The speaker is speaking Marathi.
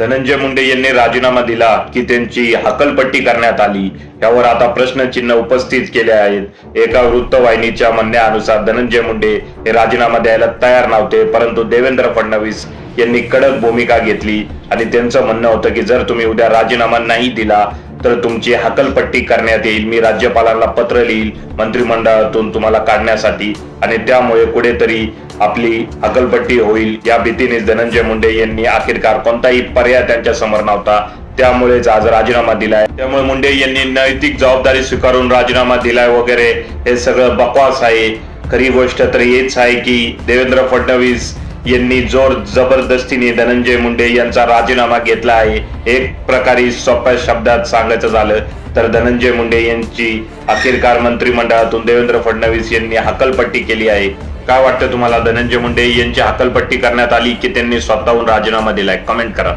धनंजय मुंडे यांनी राजीनामा दिला की त्यांची हकलपट्टी करण्यात आली. यावर आता प्रश्नचिन्ह उपस्थित केले आहेत. एका वृत्तवाहिनीच्या म्हणण्यानुसार धनंजय मुंडे हे राजीनामा द्यायला तयार नव्हते परंतु देवेंद्र फडणवीस यांनी कडक भूमिका घेतली. आणि त्यांचं म्हणणं होतं की जर तुम्ही उद्या राजीनामा नाही दिला तर तुमची हकलपट्टी करण्यात येईल. मी राज्यपालांना पत्र लिहील मंत्रिमंडळातून तुम्हाला काढण्यासाठी. आणि त्यामुळे कुठेतरी आपली हकलपट्टी होईल. या भीतीने धनंजय मुंडे यांनी अखेरकार कोणताही पर्याय त्यांच्यासमोर नव्हता. त्यामुळेच आज राजीनामा दिलाय. त्यामुळे मुंडे यांनी नैतिक जबाबदारी स्वीकारून राजीनामा दिलाय वगैरे हे सगळं बकवास आहे. खरी गोष्ट तर हेच आहे की देवेंद्र फडणवीस यांनी जोर जबरदस्तीने धनंजय मुंडे यांचा राजीनामा घेतला आहे. एक प्रकारे सोप्या शब्दात सांगायचं झालं तर धनंजय मुंडे यांची अखेरकार मंत्रिमंडळातून देवेंद्र फडणवीस यांनी हकलपट्टी केली आहे. काय वाटतं तुम्हाला? धनंजय मुंडे यांची हकलपट्टी करण्यात आली की त्यांनी स्वतःहून राजीनामा दिलाय? कमेंट करा.